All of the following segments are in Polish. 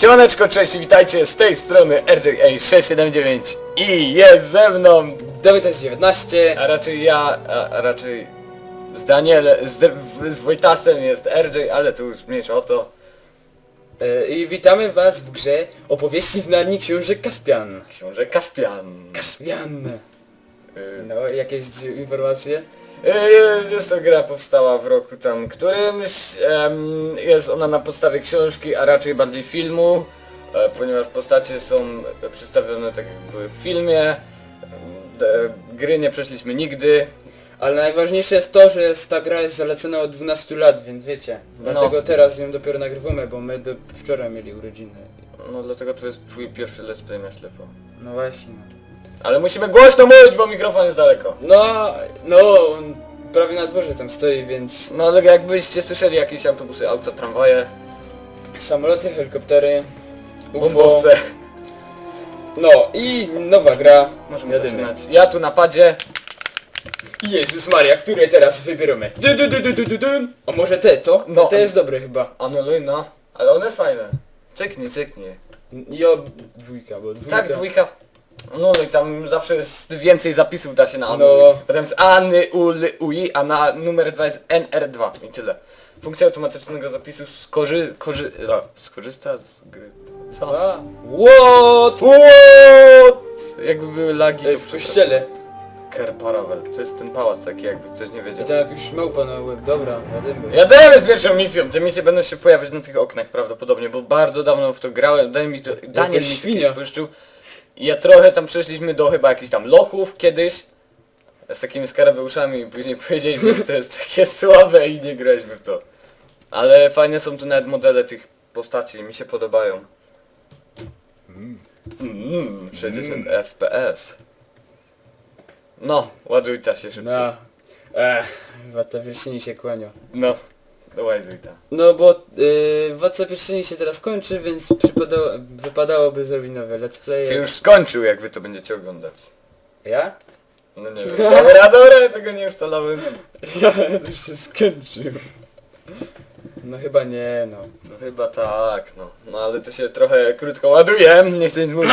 Siemaneczko, cześć i witajcie z tej strony RJA679 i jest ze mną, Dawid jest 19. a raczej ja, a, a raczej z Danielem, z, w- z Wojtasem jest RJ, ale to już mniejsza o to. E, I witamy was w grze opowieści z Narni Książek Kaspian. Książę Kaspian. Kaspian. Y, No, jakieś informacje? Y, Jest to gra powstała w roku tam którymś, jest ona na podstawie książki, a raczej bardziej filmu, e, ponieważ postacie są przedstawione tak jak były w filmie, de- gry nie przeszliśmy nigdy, Ale najważniejsze jest to, że jest- ta gra jest zalecona od 12 lat, więc wiecie. Dlatego No. teraz ją dopiero nagrywamy, bo my do, wczoraj mieli urodziny. No dlatego to jest twój pierwszy let's play na ślepo. No właśnie. Ale musimy głośno mówić, bo mikrofon jest daleko. No, no, on prawie na dworze tam stoi, więc No ale jakbyście słyszeli jakieś autobusy, auta, tramwaje, samoloty, helikoptery, UFO. bombowce, No i nowa gra. możemy Jadymy. zaczynać. Ja tu na padzie. Jezus Maria, które teraz wybieramy? Du, du, du, du, du, du, du. A może te to? No. To jest dobre chyba. Anuluj, no. Ale one jest fajne. Cyknij, cyknij. Jo, dwójka, bo dwójka. Tak, dwójka. No i tam zawsze jest więcej zapisów da się na anuluj. No. Potem jest any, ul, ui, a na numer 2 jest nr2 i tyle. Funkcja automatycznego zapisu skorzy, korzy, a, skorzysta z gry. Co? A, What? What? Jakby były lagi to w kościele. Kerparavel. To jest ten pałac taki jakby ktoś nie I wiedział. tam jakiś małpa na łeb. Dobra, jadymy. Jademy z pierwszą misją. Te misje będą się pojawiać na tych oknach prawdopodobnie, bo bardzo dawno w to grałem. Daniel mi to, Daniel mi świnia. puszczył. I ja trochę tam przeszliśmy do chyba jakichś tam lochów kiedyś. Z takimi skarabeuszami i później powiedzieliśmy, że to jest takie słabe i nie graliśmy w to. Ale fajne są tu nawet modele tych postaci, mi się podobają. Mm, 60 FPS. No, ładuj ta się szybciej. No. Ech, Wata Pierścieni się kłania. No, dołazuj ta. No bo yy, Władca Pierścieni się teraz kończy, więc wypadałoby zrobić nowe let's Się play. już skończył, jak wy to będziecie oglądać. Ja? No nie wiem. Dobra, dobra, tego nie ustalałem. Ja już się skończył. No chyba nie, no. No chyba tak, no. No ale to się trochę krótko ładuje, nie chcę nic mówić.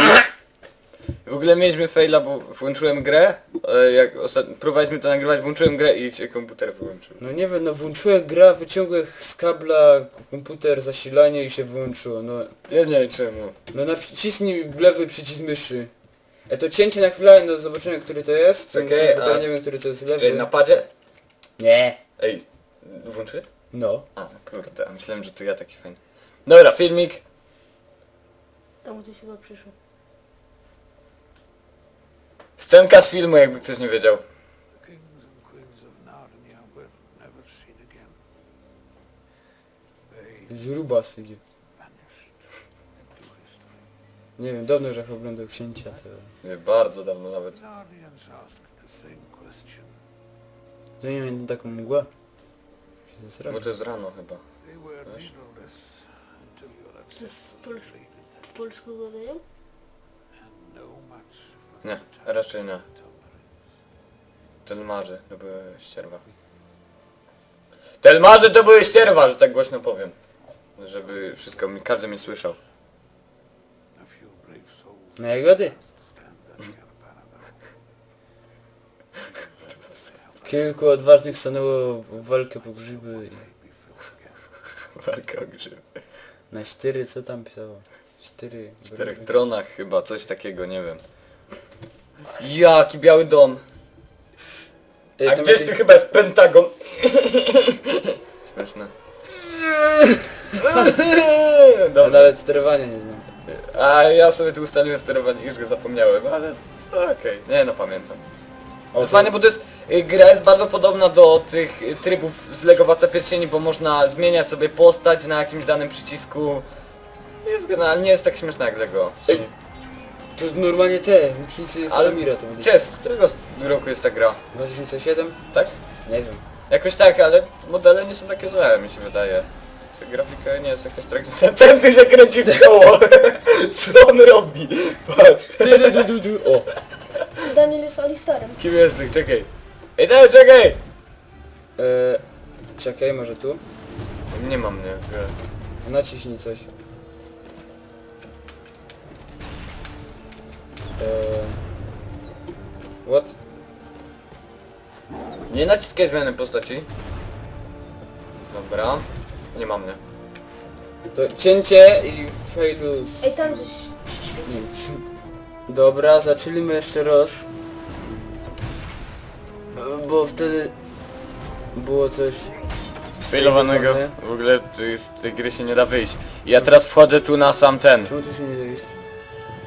W ogóle mieliśmy faila, bo włączyłem grę, e, jak ostatnio próbowaliśmy to nagrywać, włączyłem grę i się komputer wyłączył. No nie wiem, no włączyłem gra, wyciągłem z kabla komputer, zasilanie i się włączyło, no. Ja nie wiem czemu. No naciśnij lewy przycisk myszy. E to cięcie na chwilę, no zobaczymy który to jest. Okej, bo to a- ja nie wiem który to jest lewy. Czyli na padzie? Nie. Ej, włączy? No. A, kurde, a myślałem, że to ja taki fajny. Dobra, filmik. Tam gdzieś chyba przyszło. Scenka z filmu, jakby ktoś nie wiedział. Źrubas idzie. Nie wiem, dawno już jak oglądał księcia to... Nie, bardzo dawno nawet. To nie wiem, taką mgłę. Się Bo zesrałem. to jest rano chyba. They were leaderless until your ancestors Puls- faded, W polsku gadają? Nie, raczej nie. Telmarzy to były ścierwa. Telmarzy to były ścierwa, że tak głośno powiem. Żeby wszystko mi, każdy mnie słyszał. No jak gody? Kilku odważnych stanęło w walkę po grzyby i. Walka o grzyby. na cztery, co tam pisało? Cztery W czterech grzyby. tronach chyba, coś takiego, nie wiem. Jaki biały dom. A tam gdzieś tu chyba jest Pentagon. Śmieszne. Ja Dobra. nawet sterowania nie znam. A ja sobie tu ustaliłem sterowanie, już go zapomniałem, ale okej, nie no pamiętam. To jest fajne, bo to jest, y, gra jest bardzo podobna do tych y, trybów z Lego Władca Pierścieni, bo można zmieniać sobie postać na jakimś danym przycisku. Jest generalnie jest tak śmieszne jak Lego. Ej, To jest normalnie te, łucznicy Ale Falamira to byli. Cześć, z którego roku jest ta gra? 2007? Tak? Nie wiem. Jakoś tak, ale modele nie są takie złe, mi się wydaje. Ta grafika nie jest jakaś tragiczna. Ten ty się kręci w koło! Co on robi? Patrz! Du, du, du, du, du. O! Daniel jest Alistarem. Kim jesteś? Czekaj! Ej, daj, czekaj! E, czekaj, może tu? Nie mam mnie. Naciśnij coś. Eee... What? Nie naciskaj zmiany postaci. Dobra. Nie mam mnie. To cięcie i failus. Ej, tam gdzieś... Nic. Dobra, zaczęliśmy jeszcze raz. E, Bo wtedy było coś... Failowanego. Failowane. W ogóle ty- z tej gry się nie da wyjść. Ja teraz wchodzę tu na sam ten. Czemu tu się nie dojść?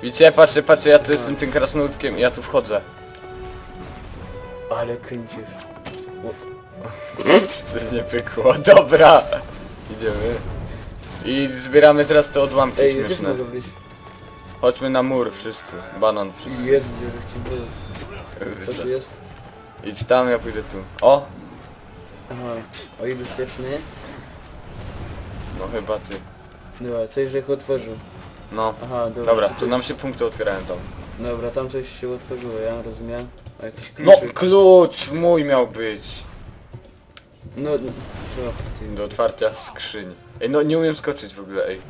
Widzicie, patrzcie, patrzcie, ja tu jestem tym krasnoludkiem, ja tu wchodzę. Ale kręcisz. Coś nie pykło, dobra. Idziemy. I zbieramy teraz te odłamki Ej, ja też śmieszne. mogę być. Chodźmy na mur wszyscy. Banan wszyscy. Jezu, ci bez... Co tu jest? Idź tam, ja pójdę tu. O! Aha, o i bezpieczny. No chyba ty. Dobra, coś żech otworzył. No. Aha, dobra. Dobra, tutaj- tu nam się punkty otwierają tam. Dobra, tam coś się otworzyło, ja rozumiem. A jakiś No, kluczyk. klucz mój miał być. No, no, co ty? Do otwarcia skrzyni. Ej, no nie umiem skoczyć w ogóle, ej.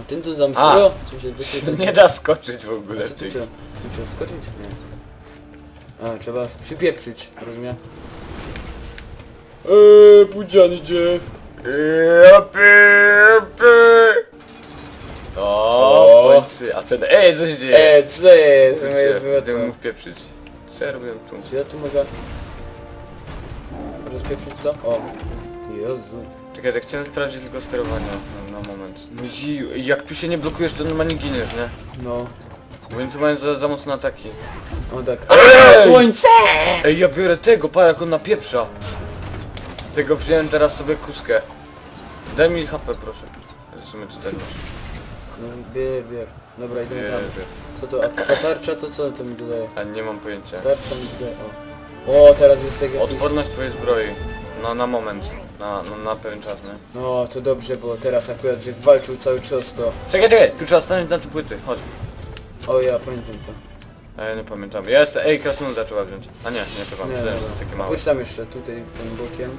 A ten to tam A. się wyświetla? Nie da skoczyć w ogóle co tu tej. trzeba? Tu trzeba skoczyć? Nie. A, trzeba przypieprzyć, rozumiem? Eee, budzian idzie. Eee, py, py. O, O. bądźcy. a ten, ej, co się dzieje? Eee, co jest? Moje złoto. Będę mu wpieprzyć. Co ja robię tu? Czy ja tu mogę... Rozpieprzyć to? O. Jezu. Czekaj, tak chciałem sprawdzić tylko sterowanie na, na moment. No i jak tu się nie blokujesz, to normalnie giniesz, nie? No. Bo oni tu mają za, za mocne ataki. O tak. Ej! Słońce! Ej, ja biorę tego, pa jak on napieprza. Z tego wziąłem teraz sobie kuskę. Daj mi HP, proszę. Zobaczymy czy ten No, bieg, bieg. Dobra, idziemy tam. Co to? A ta tarcza to co to mi dodaje? A nie mam pojęcia. Tarcza mi dodaje, o. O, teraz jest tak jakiś... Odporność twojej zbroi. No na moment. Na, na, na pewien czas, nie? No, to dobrze, bo teraz akurat, że walczył cały czas to... Czekaj, czekaj, tu trzeba stanąć na te płyty, chodź. O, ja pamiętam to. A ja nie pamiętam. Ja jestem, ej, krasnoluda trzeba wziąć. A nie, nie trzeba, Nie, myślałem, że to jest takie małe. Pójdź tam jeszcze, tutaj tym bokiem.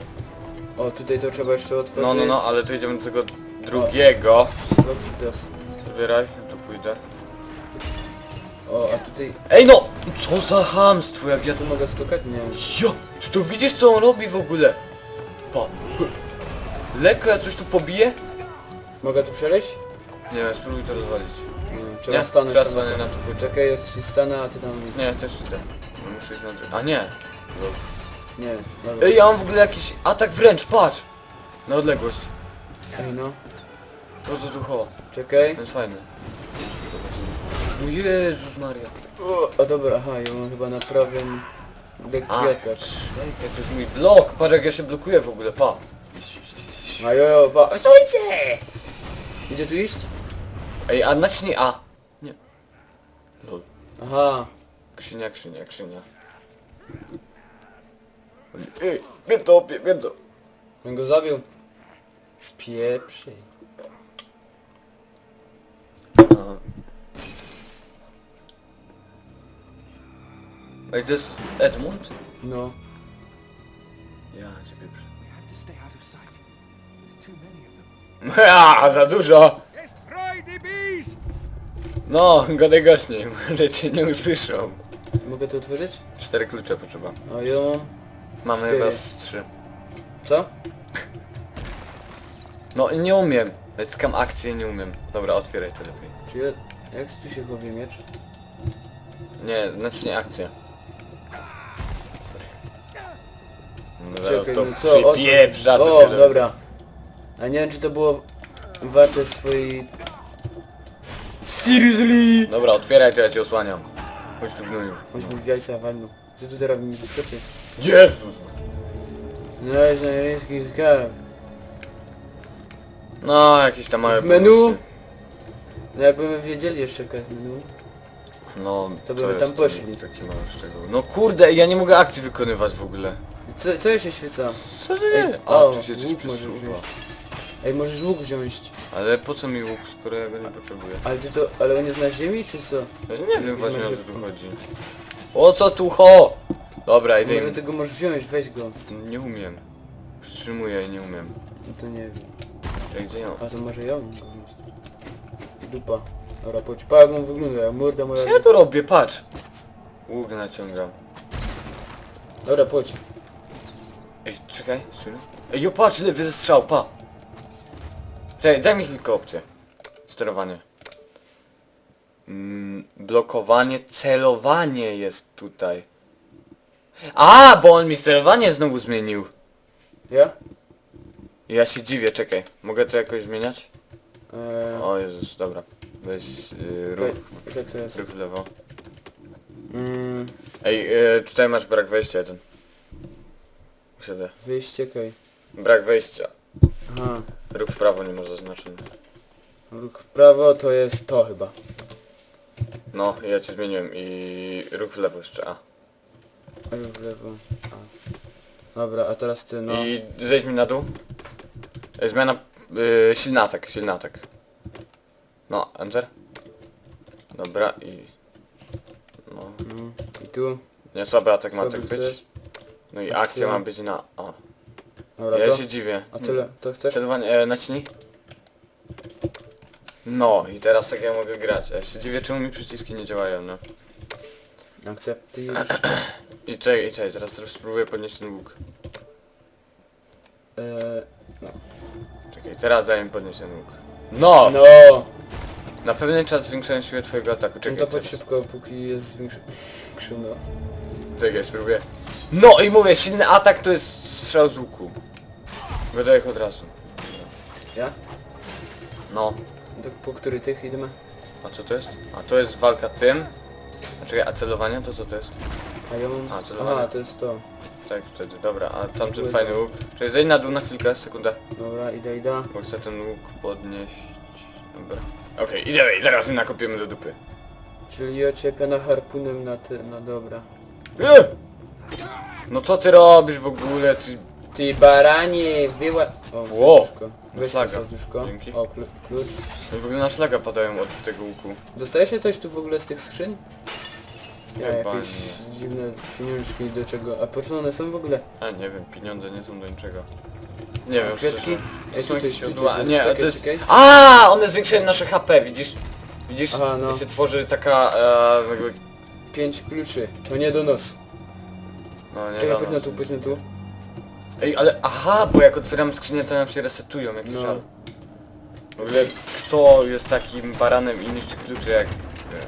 O, tutaj to trzeba jeszcze otworzyć. No, no, no, ale tu idziemy do tego drugiego. Co jest teraz? Zbieraj, ja tu pójdę. O, a tutaj... Ej no! Co za hamstwo, jak ja Ja tu mogę skakać? Nie. Jo! Czy tu widzisz co on robi w ogóle? Pa. Lekko ja coś tu pobiję? Mogę tu przeleźć? Nie wiem, spróbuj to rozwalić. Nie, stanąć trzeba tam stanąć to. na to płytę. Czekaj, ja ci stanę, a ty tam... Nie, też idę. Muszę iść na drugą. A nie! Nie, dobra. Ej, ja mam w ogóle jakiś atak wręcz, patrz! Na odległość. Ej, no. To co tu ho. Czekaj. To jest fajne. O Jezus Maria. O, a dobra, aha, ja chyba na prawym... Bieg Ach, kwiatek. czekaj, to jest mój blok. Patrz jak ja się blokuję w ogóle, pa. A jo, jo, pa... Stójcie! Idzie tu iść? Ej, a naciśnij A. Nie. Lol. Aha. Krzynia, krzynia, krzynia. Ej, wiem to, wiem, wiem to. On go zabił. Spieprzy. Ej, to jest Edmund? No. Ja cię pieprzę. have to stay out of sight. There's too many of them. Ja, za dużo! Destroy the beasts! No, gadaj głośniej, może cię nie usłyszą. Mogę to otworzyć? Cztery klucze potrzeba. A ja mam... Mamy Cztery. chyba z trzy. Co? No, nie umiem. Naciskam akcję, nie umiem. Dobra, otwieraj to lepiej. Czy ja... Jak tu się chowie miecz? Nie, znaczy nie akcję. No, Czekaj, to no co? O, co? przypieprza, co o dobra. A nie wiem czy to było warte swojej... Seriously! Dobra, otwieraj, to ja cię osłaniam. Chodź tu gnoju. Chodź mi w jajca walną. Co tu teraz mi wyskoczy? Jezus! Znaleźć na niemiecki skarb. No, jakieś tam małe W menu? bonusy. No jakbyśmy wiedzieli jeszcze jaka jest menu. No, To byśmy jest tam poszli. Taki mały szczegół. No kurde, ja nie mogę akcji wykonywać w ogóle. Co, co się świeca? Co to Ej, jest? A, o, tu się coś łuk możesz przesuwa. wziąć. Ej, możesz łuk wziąć. Ale po co mi łuk, skoro ja go nie potrzebuję? Ale ty to... Ale on jest na ziemi czy co? Ja nie wiem właśnie o co tu chodzi. O co tu ho? Dobra, idę Może im... ty go możesz wziąć, weź go. Nie umiem. Wstrzymuję i nie umiem. No to nie wiem. Ej, gdzie ją? A to może ja mam go wziąć. Dupa. Dobra, chodź, pa jak on wygląda, jak morda moja... Co ja tu robię? Patrz. Łuk naciągam. Dobra, chodź. Czekaj, stój. Ej, jo, patrz, lewy ze strzał, pa. Czekaj, daj mi kilka opcji. Sterowanie. Mm, blokowanie, celowanie jest tutaj. A, bo on mi sterowanie znowu zmienił. Ja? Ja się dziwię, czekaj. Mogę to jakoś zmieniać? Eee, O Jezus, dobra. Weź yy, ruch, to jest... ruch w lewo. Mm, Ej, yy, tutaj masz brak wejścia jeden. Siebie. wyjście, okej. Brak wejścia. Aha. Ruch w prawo nie ma zaznaczony. Ruch w prawo to jest to chyba. No, ja ci zmieniłem i ruch w lewo jeszcze, a. Ruch w lewo. A. Dobra, a teraz ty, no. I zejdź mi na dół. E, Zmiana, yy, silny atak, silny atak. No, enter. Dobra i... No, no. I tu. nie słaby atak ma Słaby tak być. chcesz? No i akcja ma być na... O. Dobra, Ja to. się dziwię. A co, le- to chcesz? Celowanie, e, naciśnij. No i teraz tak ja mogę grać. Ja się dziwię czemu mi przyciski nie działają, no. Akceptuj. I czekaj, i czekaj, teraz spróbuję podnieść ten łuk. Eee, Czekaj, teraz daj mi podnieść ten łuk. No! no! Na pewien czas zwiększają siłę twojego ataku. No Czekaj, to chodź szybko, póki jest zwiększony. No. Czekaj, spróbuję. No i mówię, silny atak to jest strzał z łuku. Wydaję ich od razu. Ja? No. To po który tych idziemy? A co to jest? A to jest walka tym. A czekaj, a celowanie to co to jest? A ja mam... A, celowanie. Aha, to jest to. Tak, wtedy, dobra, a tamten Dziękuję fajny łuk. Czekaj, zejdź na dół na chwilkę, sekundę. Dobra, idę, idę. Bo chcę ten łuk podnieść. Dobra. Okej, idziemy i zaraz mi nakopiemy do dupy. Czyli ociepiona harpunem na ty... no dobra. Eee! No co ty robisz w ogóle, ty... Ty baranie, wyła... O, Ło, serduszko. Weź flaga. to serduszko. Dzięki. O, klu klucz. No w ogóle na szlaga padają od tego łuku. Dostaje się coś tu w ogóle z tych skrzyń? Ja, Chyba jakieś dziwne pieniążki do czego. A po co one są w ogóle? A nie wiem, pieniądze nie są do niczego. Nie wiem, Kwiatki? szczerze. Ej, To są jakieś odła... Nie, Czekaj, to jest... czekaj. A, one zwiększają nasze HP, widzisz? Widzisz? Aha, no. I się tworzy taka... E, jakby... Pięć kluczy. To nie do nos. No nie Czekaj, na tu, pójdź na tu. Ej, ale aha, bo jak otwieram skrzynię, to nam się resetują, jaki No. żal. W ogóle, kto jest takim baranem i niszczy klucze jak... Nie.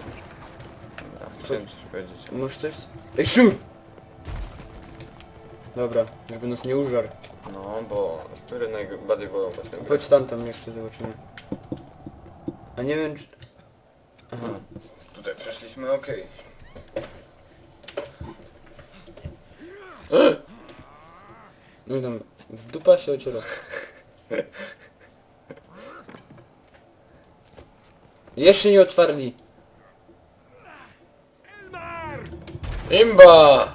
Dobra, chciałem coś powiedzieć. Masz coś? Ej, szur! Dobra, żeby nas nie użarł. No, bo szczury najbardziej wolą właśnie... Chodź tam, tam jeszcze zobaczymy. A nie wiem czy... Aha. Tutaj przeszliśmy, okej. No i tam, w dupa się ociera. Jeszcze nie otwarli. Imba!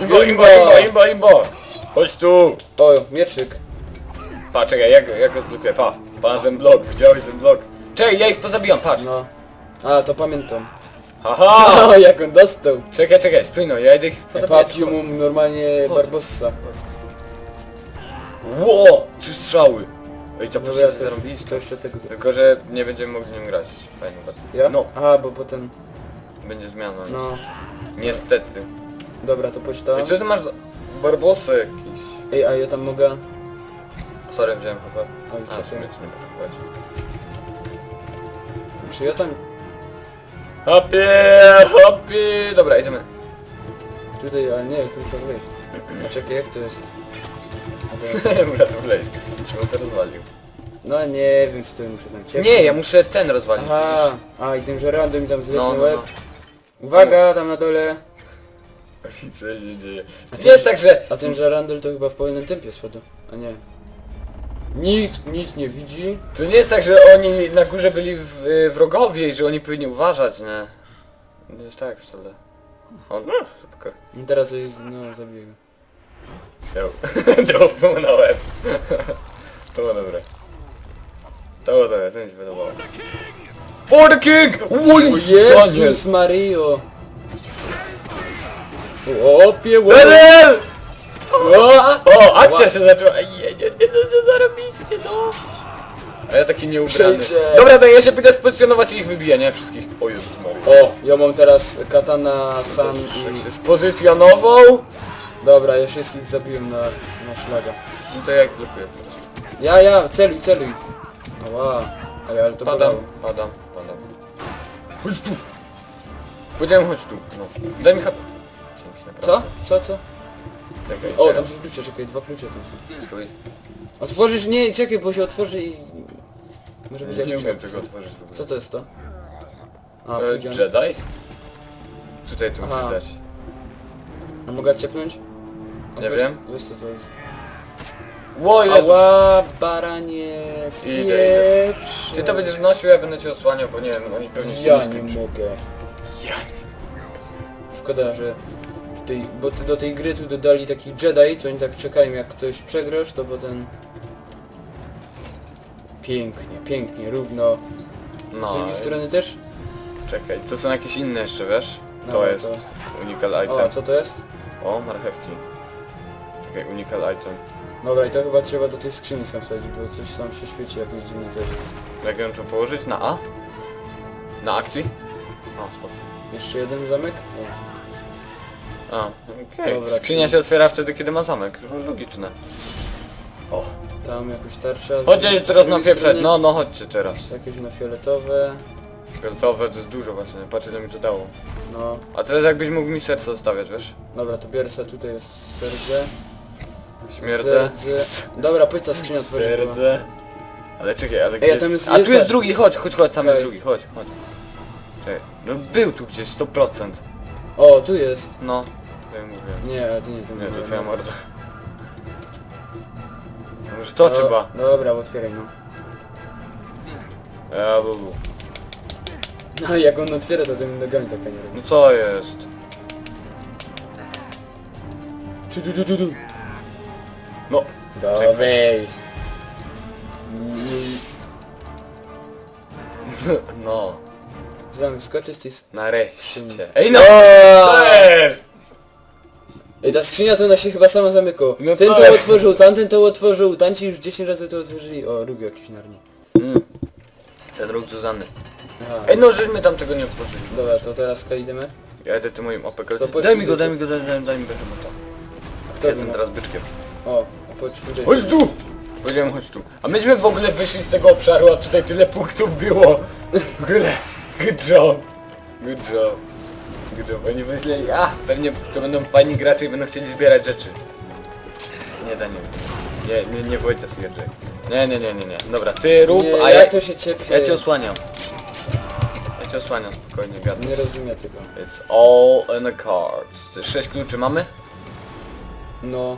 Imba, imba, imba, imba, imba! Chodź tu! O, mieczyk. Pa, czekaj, jak, jak go zblokuję, pa. Pa, ten blok, widziałeś ten blok? Czekaj, ja ich pozabijam, patrz! No. A, to pamiętam. Haha! O, jak on dostał. Czekaj, czekaj, stój no, ja idę ich pozabijać. Papiu mu normalnie Barbossa. Ło! Trzy strzały! Ej, to to jeszcze tego... Tylko, że nie będziemy mogli nim grać. Fajnie bardzo. Ja? No, A, bo potem... będzie zmiana. No. Niestety. Dobra, to tam. Ej, co ty masz za... Barbosy jakiś? Ej, a ja tam mogę... Sorry, wziąłem chyba. Oj, A, w sumie czekaj. ci nie potrzebować. Czy ja tam... Hopie, hopie! Dobra, idziemy. Tutaj, ale nie, tu muszę wejść. A czekaj, jak to jest? Dobra. Muszę tu wleźć. Czemu to rozwalił? No nie wiem, czy to muszę tam ciepło. Nie, ja muszę ten rozwalić. Aha, a i tym żerandem mi tam zleci No, no, łeb. no. Uwaga, tam na dole. Co się dzieje? To nie jest tak, że... A ten żerandel to chyba w pełnym tempie spadł. A nie. Nic, nic nie widzi. To nie jest tak, że oni na górze byli w, y, wrogowie i że oni powinni uważać, nie? Nie jest tak wcale. On, no, szybko. I teraz jest, no. Ją. To było na łeb. To było dobre. To było dobre, to mi się podobało. For the king! O! Jezus Mario! Łopie, łopie! Daniel! O, o, akcja się zaczęła! Ej, zarobiliście, no! A ja taki nieubrany. Przyjdzie. Dobra, to ja się pójdę spozycjonować i ich wybiję, nie? Wszystkich. O Jezus Maria. O, ja mam teraz katana, san i... się spozycjonował, Dobra, ja wszystkich zabiłem na, na szlaga. no to jak blokuję po prostu. Ja, ja, celuj, celuj. Ała, ale, ale to Padam, bolało. padam, padam. Chodź tu! Powiedziałem chodź tu. No. Daj mi. Dzięki, naprawdę. Co? Co, co? Czekaj, O, tam są klucze, czekaj, dwa klucze tam są. Stój. Otworzysz, nie, czekaj, bo się otworzy i... Może być Nie, nie jakiś umiem opcja. tego otworzyć w ogóle. Co to jest to? A, E, pójdziemy. Jedi? Tutaj tu Aha. muszę dać. A mogę ciepnąć? A Nie wiem. Wiesz co to jest? Ło Jezus! Ała, baranie, Idę, idę. spieprz. Ty to będziesz nosił, ja będę cię osłaniał, bo nie wiem, oni pewnie się Ja nie nie skończą. mogę. Ja Szkoda, że w tej, bo ty do tej gry tu dodali takich Jedi, co oni tak czekają, jak ktoś przegrasz, to potem... Pięknie, pięknie, równo. Z No, drugiej strony też? czekaj, to są jakieś inne jeszcze, wiesz? No, To jest to- unikal O, a item. co to jest? O, marchewki. Czekaj, unikal item. Dobra, i to chyba trzeba do tej skrzyni sam wsadzić, bo coś tam się świeci, jakieś dziwne coś. Jak ją tu położyć? Na A? Na akcji? O, spoko. Jeszcze jeden zamek? Nie. A, okej. Dobra, Skrzynia czyli- się otwiera wtedy, kiedy ma zamek. No, Logiczne. O. Tam jakąś tarcza. z Chodźcie teraz na pieprzeć. strony No, no chodźcie teraz. Jakieś na fioletowe. Fioletowe to jest dużo właśnie. Patrz ile mi to dało. No. A teraz jakbyś mógł mi serce zostawiać, wiesz? Dobra, to bierę sobie, tutaj jest serce. Śmierdzę. Serce. Dobra, pójdź ta skrzynia otworzyć. bo- Serce. Ale czekaj, ale gdzie a jest... tam jest A tu jest drugi, chodź, chodź, chodź, tam jest Okej. drugi, chodź, chodź. Czekaj. No był tu gdzieś, 100%. O, tu jest. No. Ja mówię. Nie, ale to nie to. Nie, to twoja morda. No Może to No, trzeba. Dobra, otwieraj no. Ja, bubu. No jak on otwiera to tymi nogami tak nie robi. No co jest? Tu, tu, tu, tu, tu. No. Dobra. No. Zamek skoczy z tej... sk- Nareszcie. Ej no! Co jest? Ej, ta skrzynia to ona się chyba sama zamyka. No Ten co to otworzył, tamten to otworzył, tamci już 10 razy to otworzyli. O, lubię jakiś narni. Mm. Ten róg Zuzanny. Aha. Ej no, żeśmy tam tego nie otworzyli. Dobra, to teraz idziemy. Ja idę tu moim opek. To Daj mi go, daj mi go, daj, daj, daj mi go to. Kto Jestem ma? teraz byczkiem. O, chodź tutaj. Chodź tu! Powiedziałem chodź tu. A myśmy w ogóle wyszli z tego obszaru, a tutaj tyle punktów było. W ogóle. Good job. Good job. Job. Oni myśleli, a pewnie to będą fajni gracze i będą chcieli zbierać rzeczy. Nie da nie. Nie, nie, nie Wojta Sierżej. Nie, nie, nie, nie, nie. Dobra, ty rób, Nie, a jak ja, to się ciepie? ja cię osłaniam. Ja cię osłaniam spokojnie, gadam. Nie rozumiem tego. It's all in the cards. Sześć kluczy mamy? No.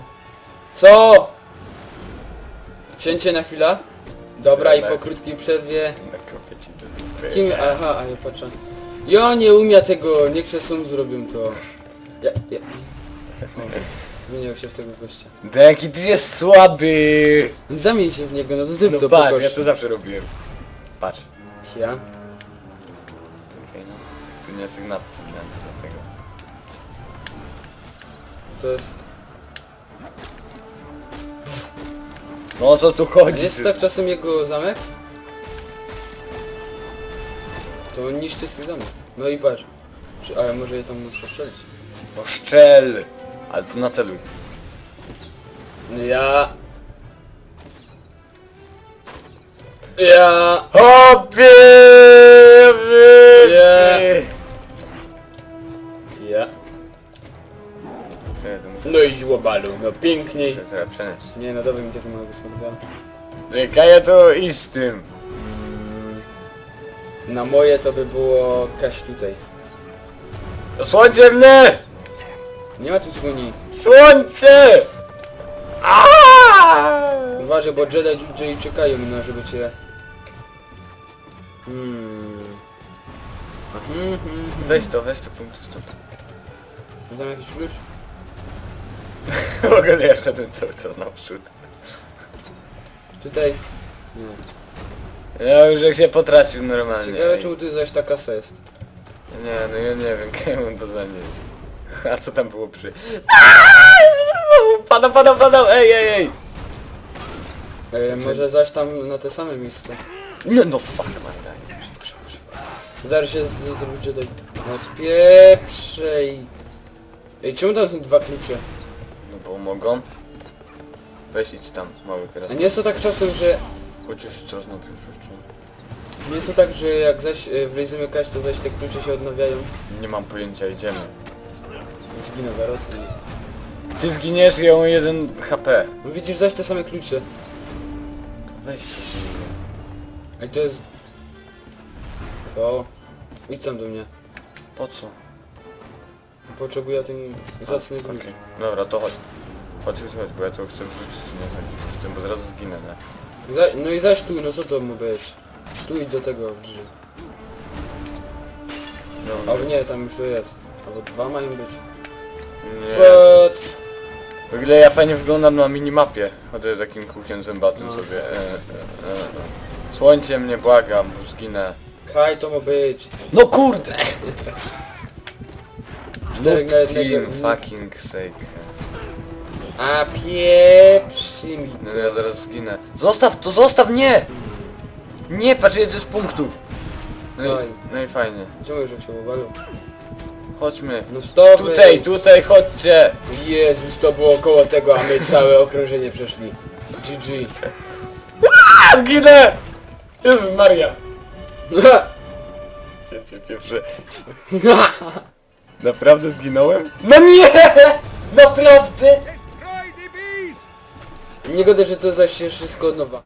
Co? Cięcie na chwilę? Dobra, i po krótkiej przerwie... Kim... Aha, a ja patrzę. Ja nie umiem tego, nie chcę sam zrobię to. Ja... ja... O, Zmieniał się w tego gościa. Jaki ty jest słaby! Zamień się w niego, no to zrób No to patrz, po ja to zawsze robiłem. Patrz. Ja? Okej, no. Tu nie sygnat, nie dlatego. To jest... No o co tu A chodzi? jest tak czasem jego zamek? To on niszczy swój zamek. No i patrz. Czy, ale może je tam muszę strzelić. No szczel! Ale tu naceluj. Ja... Ja... Hopie! Ja. Ja... No i żłobalu, no piękniej. Trzeba przenieść. Nie no dobra mi tego małego smogda. Kaja to i z tym. Na moje to by było kaś tutaj. Słońce mnie! Nie ma tu słoni. Słońce! Aaaa! Uważaj, bo Jedi tutaj czekają no żeby cię... Hmm... Hmm, hmm. Weź to, weź to punkt stąd. Tam jakiś klucz? W ogóle ja szedłem cały czas naprzód. Tutaj? Nie. Ja już jak się potracił normalnie. Ciekawe czemu tu zaś ta kasa jest. Nie, no ja nie wiem, kim to za nie jest. A co tam było przy... Padam, padam, padam, ej, ej, ej! E, może zaś tam na te same miejsce. Nie no, fuck, man, daj. Szybko, szybko. Zaraz się z- zrobicie tutaj. No spieprzej. Ej, czemu tam są dwa klucze? No bo mogą. Weź idź tam, mały teraz. A nie jest to tak czasem, że... Chociaż coraz na pierwszy Nie jest to tak, że jak zaś e, wlejemy kaś, to zaś te klucze się odnawiają. Nie mam pojęcia, idziemy. Zginę zaraz i... Ty zginiesz ja mam jeden HP. No widzisz zaś te same klucze. Weź się. Ej, to jest... Co? Idź tam do mnie. Po co? Potrzebuję ten zacny klucz. Okej. Dobra, to chodź. Chodź, chodź, chodź, bo ja to chcę wrzucić, nie chodź. Chcę, bo zaraz zginę, nie? Za, no i zaś tu, no co to ma być? Tu idź do tego drzwi. No, Albo nie, tam już to jest. Albo dwa mają być. nie. But... W ogóle ja fajnie wyglądam na minimapie. Chodzę takim kółkiem zębatym No. sobie. E, e, e. Słońce mnie błagam, bo zginę. Kaj to ma być. No kurde! Czterech na jednego. Team fucking sake. A pieprzy mi No ja zaraz zginę. Zostaw to, zostaw, nie! Nie, patrz, jedzie z punktów. No i, Daj. no i fajnie. Czemu już jak się uwalił? Chodźmy. No stop! Tutaj, tutaj, chodźcie! Jezus, to było koło tego, a my całe okrążenie przeszli. GG. A, zginę! Jezus Maria! Ja cię pierwszy. Naprawdę zginąłem? No nie! Naprawdę? Nie godzę, że to zaś się wszystko od nowa.